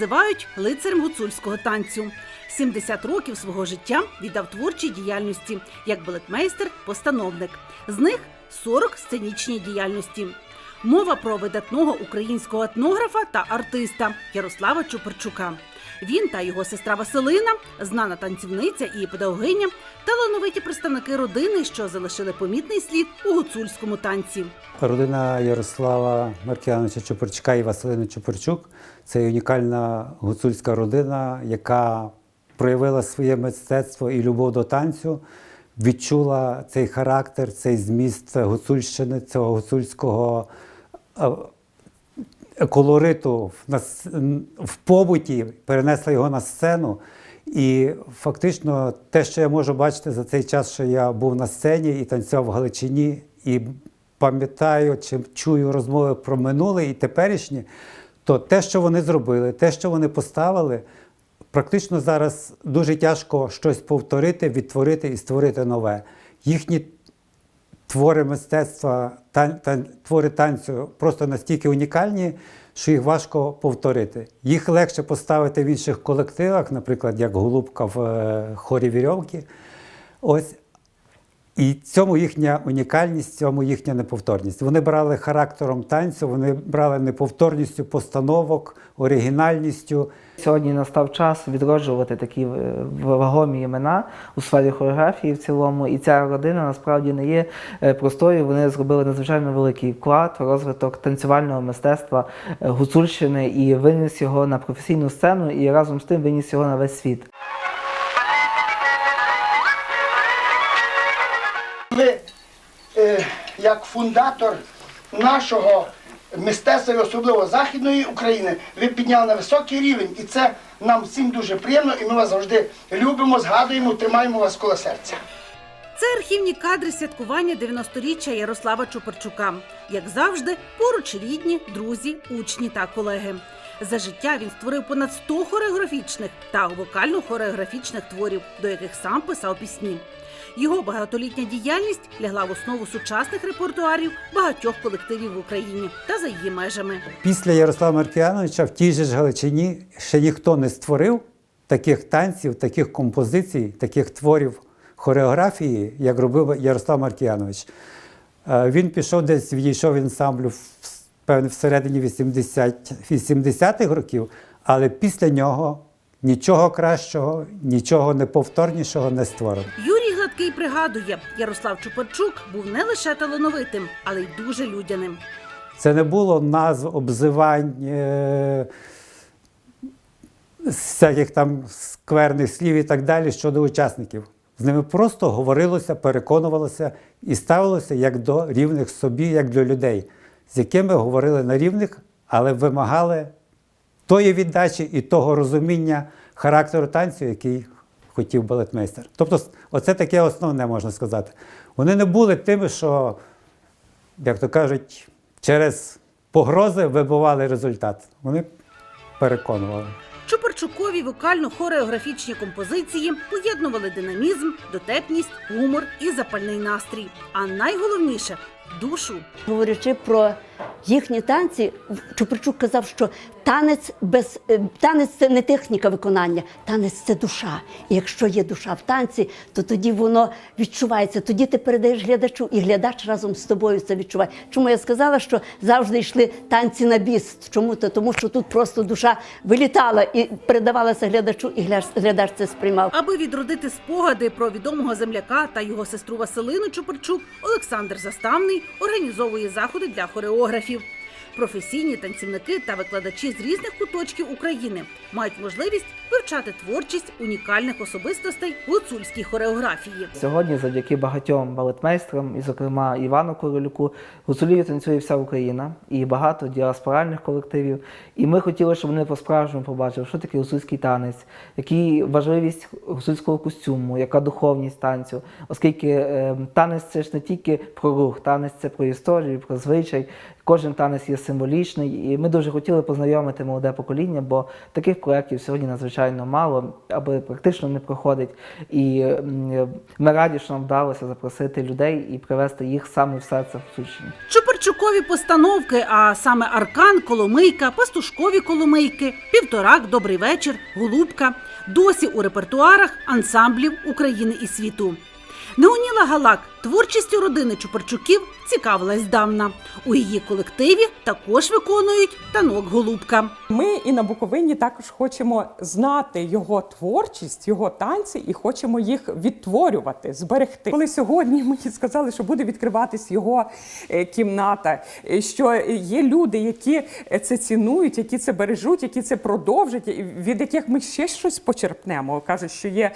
Називають лицарем гуцульського танцю. 70 років свого життя віддав творчій діяльності як балетмейстер-постановник. З них 40 сценічній діяльності. Мова про видатного українського етнографа та артиста Ярослава Чуперчука. Він та його сестра Василина, знана танцівниця і педагогиня, талановиті представники родини, що залишили помітний слід у гуцульському танці. Родина Ярослава Маркіановича Чупарчука і Василини Чупарчук це унікальна гуцульська родина, яка проявила своє мистецтво і любов до танцю, відчула цей характер, цей зміст Гуцульщини, цього гуцульського е, колориту в, побуті, перенесла його на сцену. І фактично те, що я можу бачити за цей час, що я був на сцені і танцював в Галичині, і пам'ятаю чи чую розмови про минуле і теперішнє, то те, що вони зробили, те, що вони поставили, практично зараз дуже тяжко щось повторити, відтворити і створити нове. Їхні твори мистецтва, тан, тан, твори танцю просто настільки унікальні, що їх важко повторити. Їх легше поставити в інших колективах, наприклад, як Голубка в е, хорі вірьовки. Ось. І цьому їхня унікальність, цьому їхня неповторність. Вони брали характером танцю, вони брали неповторністю постановок, оригінальністю. Сьогодні настав час відроджувати такі е, вагомі імена у сфері хореографії в цілому. І ця родина насправді не є е, простою. Вони зробили надзвичайно великий вклад в розвиток танцювального мистецтва е, Гуцульщини і виніс його на професійну сцену, і разом з тим виніс його на весь світ. Як фундатор нашого мистецтва, особливо Західної України, ви підняли на високий рівень, і це нам всім дуже приємно, і ми вас завжди любимо, згадуємо, тримаємо вас коло серця. Це архівні кадри святкування 90-річчя Ярослава Чупарчука. Як завжди, поруч рідні, друзі, учні та колеги. За життя він створив понад 100 хореографічних та вокально-хореографічних творів, до яких сам писав пісні. Його багатолітня діяльність лягла в основу сучасних репертуарів багатьох колективів в Україні та за її межами. Після Ярослава Маркіяновича в тій же ж Галичині ще ніхто не створив таких танців, таких композицій, таких творів хореографії, як робив Ярослав Маркіянович. Е, Він пішов десь, відійшов в- певне всередині 80 80-х років, але після нього нічого кращого, нічого неповторнішого не створено. Юрій пригадує, Ярослав Чупарчук був не лише талановитим, але й дуже людяним. Це не було назв обзивань, е, всяких там скверних слів і так далі щодо учасників. З ними просто говорилося, переконувалося і ставилося як до рівних собі, як до людей, з якими говорили на рівних, але вимагали тої віддачі і того розуміння характеру танцю, який хотів балетмейстер. Тобто, оце таке основне можна сказати. Вони не були тими, що як то кажуть, через погрози вибивали результат. Вони переконували. Чупарчукові вокально-хореографічні композиції поєднували динамізм, дотепність, гумор і запальний настрій. А найголовніше душу. Говорячи про їхні танці, Чупричук казав, що танець без е, танець це не техніка виконання, танець це душа. І якщо є душа в танці, то тоді воно відчувається. Тоді ти передаєш глядачу, і глядач разом з тобою це відчуває. Чому я сказала, що завжди йшли танці на біс? Чому то? Тому що тут просто душа вилітала і передавалася глядачу, і глядач- це сприймав. Аби відродити спогади про відомого земляка та його сестру Василину Чупарчук, Олександр Заставний організовує заходи для хореографів. Професійні танцівники та викладачі з різних куточків України мають можливість вивчати творчість унікальних особистостей гуцульській хореографії. Сьогодні, завдяки багатьом балетмейстрам, і, зокрема, Івану Королюку, гуцулію танцює вся Україна і багато діаспоральних колективів. І ми хотіли, щоб вони по-справжньому побачили, що таке гуцульський танець, які важливість гуцульського костюму, яка духовність танцю. Оскільки е, танець це ж не тільки про рух, танець це про історію, про звичай. Кожен танець є символічний. І ми дуже хотіли познайомити молоде покоління, бо таких проєктів сьогодні надзвичайно мало або практично не проходить. І ми раді, що нам вдалося запросити людей і привести їх саме в серце Гуцульщини. Чупарчукові постановки, а саме Аркан, Коломийка, Пастушкові Коломийки, Півторак, Добрий вечір, Голубка, досі у репертуарах ансамблів України і світу. Неоніла Галак творчістю родини Чупарчуків цікавилась давна. У її колективі також виконують танок Голубка. Ми і на Буковині також хочемо знати його творчість, його танці, і хочемо їх відтворювати, зберегти. Коли сьогодні мені сказали, що буде відкриватись його е, кімната, е, що є люди, які е, це цінують, які це бережуть, які це продовжать, від яких ми ще щось почерпнемо. кажуть, що є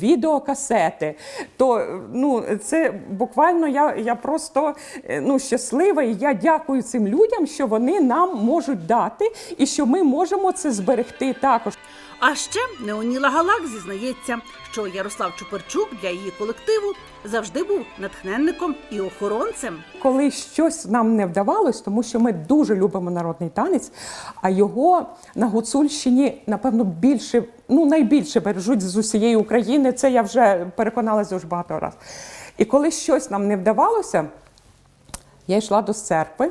відеокасети. То ну це буквально я, я просто е, ну щаслива, і я дякую цим людям, що вони нам можуть дати, і що ми можемо це зберегти також. А ще Неоніла Галак зізнається, що Ярослав Чупарчук для її колективу завжди був натхненником і охоронцем. Коли щось нам не вдавалось, тому що ми дуже любимо народний танець, а його на Гуцульщині, напевно, більше, ну найбільше бережуть з усієї України. Це я вже переконалася дуже багато разів. І коли щось нам не вдавалося, я йшла до церкви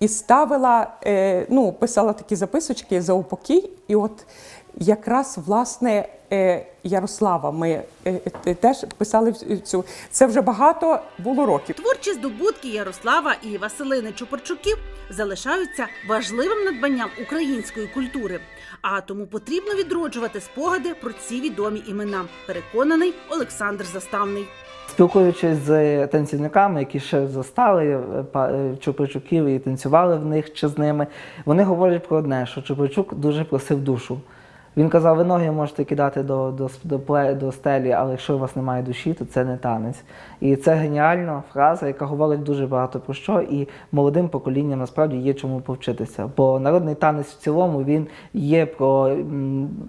і ставила, е, ну, писала такі записочки за упокій. І от якраз власне е, Ярослава ми е, теж писали цю. Це вже багато було років. Творчі здобутки Ярослава і Василини Чупарчуків залишаються важливим надбанням української культури. А тому потрібно відроджувати спогади про ці відомі імена. Переконаний Олександр Заставний. Спілкуючись з танцівниками, які ще застали е, е, Чупричуків і танцювали в них чи з ними, вони говорять про одне, що Чупричук дуже просив душу. Він казав, ви ноги можете кидати до, до, до, до стелі, але якщо у вас немає душі, то це не танець. І це геніальна фраза, яка говорить дуже багато про що, і молодим поколінням насправді є чому повчитися. Бо народний танець в цілому він є про,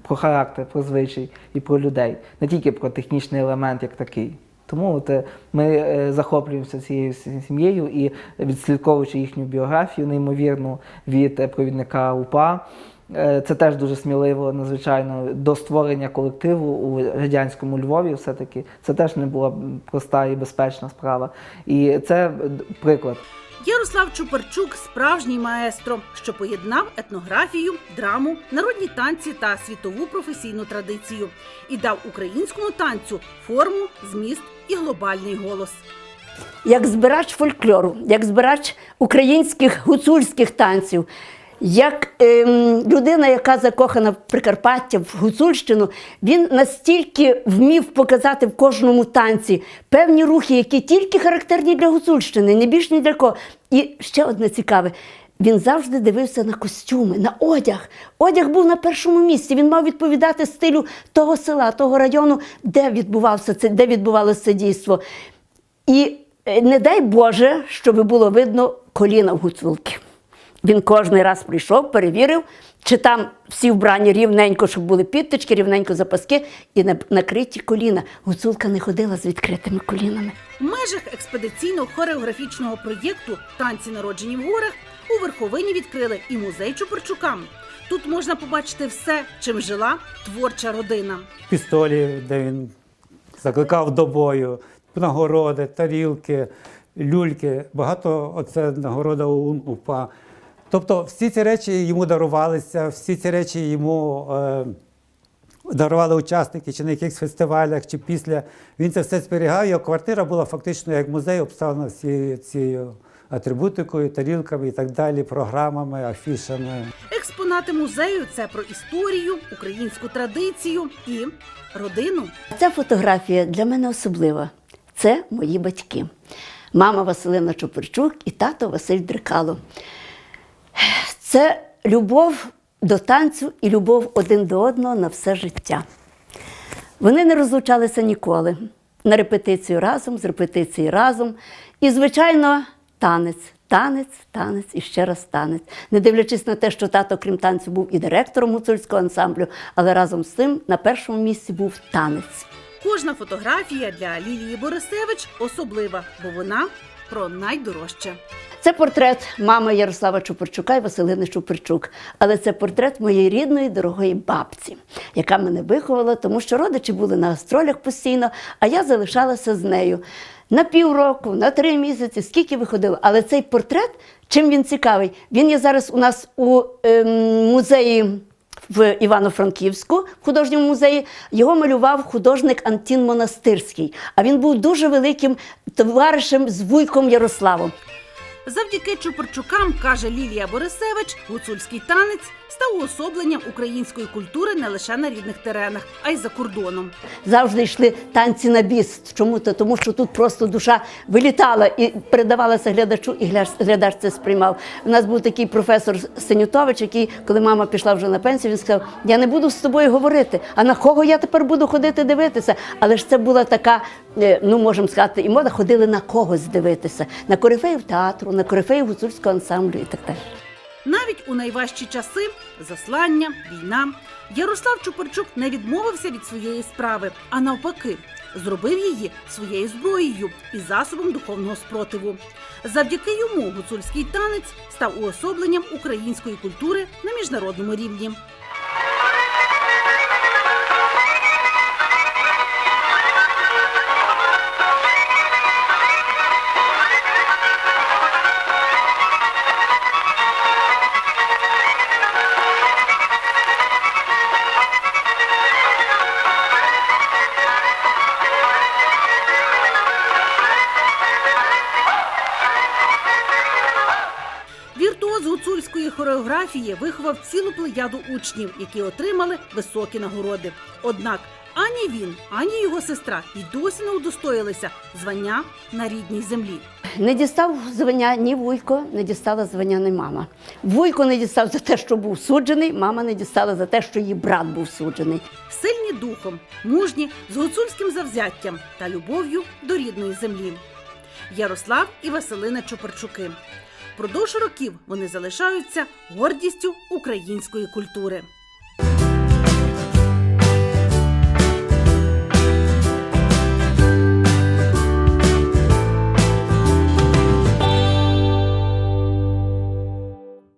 про характер, про звичай і про людей, не тільки про технічний елемент як такий. Тому от, е, ми е, захоплюємося цією сім'єю і відслідковуючи їхню біографію, неймовірну від е, провідника УПА. Це теж дуже сміливо, надзвичайно, до створення колективу у радянському Львові все-таки. Це теж не була проста і безпечна справа. І це приклад. Ярослав Чупарчук справжній маестро, що поєднав етнографію, драму, народні танці та світову професійну традицію і дав українському танцю форму, зміст і глобальний голос. як збирач фольклору, як збирач українських гуцульських танців, як ем, людина, яка закохана в Прикарпаття, в Гуцульщину, він настільки вмів показати в кожному танці певні рухи, які тільки характерні для Гуцульщини, не більш ні для кого. І ще одне цікаве. Він завжди дивився на костюми, на одяг. Одяг був на першому місці. Він мав відповідати стилю того села, того району, де відбувався це, де відбувалося це дійство. І е, не дай Боже, щоб було видно коліна в гуцулки. Він кожний раз прийшов, перевірив, чи там всі вбрані рівненько, щоб були підтички, рівненько запаски і накриті коліна. Гуцулка не ходила з відкритими колінами. В межах експедиційно-хореографічного проєкту Танці народжені в горах у верховині відкрили і музей Чупарчука. Тут можна побачити все, чим жила творча родина. пістолі, де він закликав до бою, нагороди, тарілки, люльки, багато оце нагорода у УПА. Тобто всі ці речі йому дарувалися, всі ці речі йому е, дарували учасники чи на якихось фестивалях, чи після. Він це все зберігав. Його квартира була фактично як музей, обставлена всією цією атрибутикою, тарілками і так далі, програмами, афішами. Експонати музею це про історію, українську традицію і родину. Ця фотографія для мене особлива. Це мої батьки. Мама Василина Чопорчук і тато Василь Дрикало. Це любов до танцю і любов один до одного на все життя. Вони не розлучалися ніколи. На репетицію разом, з репетиції разом. І, звичайно, танець, танець, танець і ще раз танець. Не дивлячись на те, що тато, крім танцю, був і директором гуцульського ансамблю, але разом з тим на першому місці був танець. Кожна фотографія для Лілії Борисевич особлива, бо вона про найдорожче. Це портрет мами Ярослава Чупарчука і Василини Чупарчук. Але це портрет моєї рідної дорогої бабці, яка мене виховала, тому що родичі були на гастролях постійно, а я залишалася з нею. На півроку, на три місяці, скільки виходило. Але цей портрет, чим він цікавий? Він є зараз у нас у ем, музеї в Івано-Франківську, в художньому музеї. Його малював художник Антін Монастирський. А він був дуже великим товаришем з вуйком Ярославом. Завдяки Чупарчукам, каже Лілія Борисевич, гуцульський танець став уособленням української культури не лише на рідних теренах, а й за кордоном. Завжди йшли танці на біс. Чому то? Тому що тут просто душа вилітала і передавалася глядачу, і глядач, це сприймав. У нас був такий професор Сенютович, який, коли мама пішла вже на пенсію, він сказав: Я не буду з тобою говорити. А на кого я тепер буду ходити дивитися? Але ж це була така, ну можемо сказати, і мода ходили на когось дивитися, на корифеїв театру, на корифеїв гуцульського ансамблю і так далі. Навіть у найважчі часи заслання, війна. Ярослав Чупарчук не відмовився від своєї справи, а навпаки, зробив її своєю зброєю і засобом духовного спротиву. Завдяки йому гуцульський танець став уособленням української культури на міжнародному рівні. Віртуоз гуцульської хореографії виховав цілу плеяду учнів, які отримали високі нагороди. Однак ані він, ані його сестра й досі не удостоїлися звання на рідній землі. Не дістав звання ні Вуйко, не дістала звання ні мама. Вуйко не дістав за те, що був суджений, мама не дістала за те, що її брат був суджений. Сильні духом, мужні, з гуцульським завзяттям та любов'ю до рідної землі. Ярослав і Василина Чопарчуки. Продовж років вони залишаються гордістю української культури.